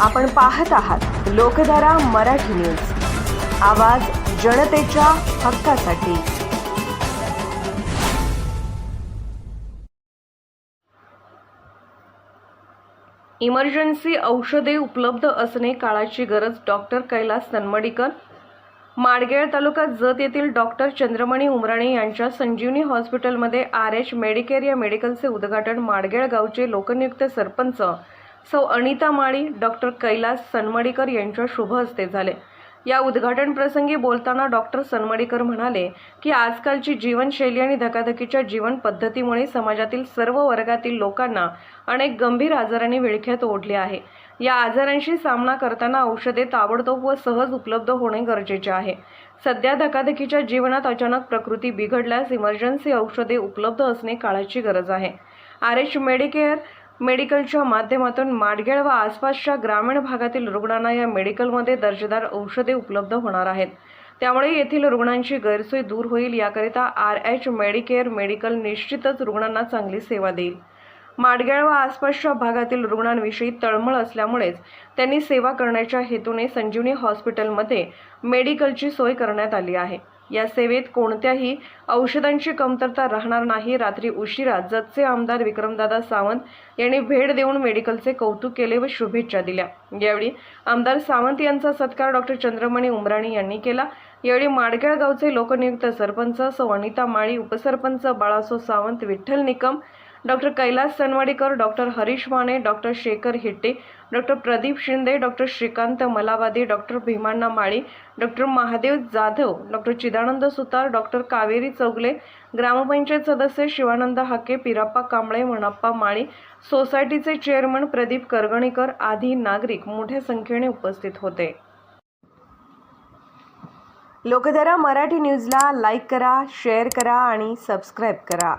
आपण पाहत आहात लोकधारा मराठी न्यूज. आवाज जनतेच्या हक्कासाठी. इमर्जन्सी औषधे उपलब्ध असणे काळाची गरज डॉक्टर कैलास तन्मडीकर माडगेळ तालुका जत येथील डॉक्टर चंद्रमणी उमराणे यांच्या संजीवनी हॉस्पिटलमध्ये आर एच मेडिकेअर या मेडिकलचे उद्घाटन माडगेळ गावचे लोकनियुक्त सरपंच सौ अनिता माळी डॉक्टर कैलास सनमडीकर यांच्या शुभ हस्ते झाले. या उद्घाटन प्रसंगी बोलताना डॉक्टर सनमडीकर म्हणाले की आजकालची जीवनशैली आणि धकाधकीच्या जीवन पद्धतीमुळे समाजातील सर्व वर्गातील लोकांना अनेक गंभीर आजारांनी विळख्यात ओढले आहे. या आजारांशी सामना करताना औषधे ताबडतोब व सहज उपलब्ध होणे गरजेचे आहे. सध्या धकाधकीच्या जीवनात अचानक प्रकृती बिघडल्यास इमर्जन्सी औषधे उपलब्ध असणे काळाची गरज आहे. आर एच मेडिकेअर मेडिकलच्या माध्यमातून माडगेळ व आसपासच्या ग्रामीण भागातील रुग्णांना या मेडिकलमध्ये दर्जेदार औषधे उपलब्ध होणार आहेत. त्यामुळे येथील रुग्णांची गैरसोय दूर होईल याकरिता आर एच मेडिकेअर मेडिकल निश्चितच रुग्णांना चांगली सेवा देईल. माडगेळ व आसपासच्या भागातील रुग्णांविषयी तळमळ असल्यामुळेच त्यांनी सेवा करण्याच्या हेतूने संजीवनी हॉस्पिटलमध्ये मेडिकलची सोय करण्यात आली आहे. या सेवेत कोणत्याही औषधांची कमतरता राहणार नाही. रात्री उशिरा जतचे आमदार विक्रमदादा सावंत यांनी भेट देऊन मेडिकलचे कौतुक केले व शुभेच्छा दिल्या. यावेळी आमदार सावंत यांचा सत्कार डॉक्टर चंद्रमणी उमराणी यांनी केला. यावेळी माडगेळ गावचे लोकनियुक्त सरपंच सौ अनिता माळी उपसरपंच Balaso Sawant Vitthal Nikam doctor Kailas Sanwadikar doctor Harish Mane doctor Shekhar Hitte doctor Pradeep Shinde doctor Shrikant Malawadi doctor Bhimanna Mali doctor Mahadev Jadhav doctor Chidanand Sutar doctor Kaveri Chougule gram panchayat सदस्य शिवानंद हाके पिराप्पा कांबळे म्हणाप्पा माळी सोसायटीचे chairman Pradeep करगणीकर आदी नागरिक मोठ्या संख्येने उपस्थित होते. लोकधारा मराठी न्यूजला like करा शेअर करा आणि सबस्क्राईब करा.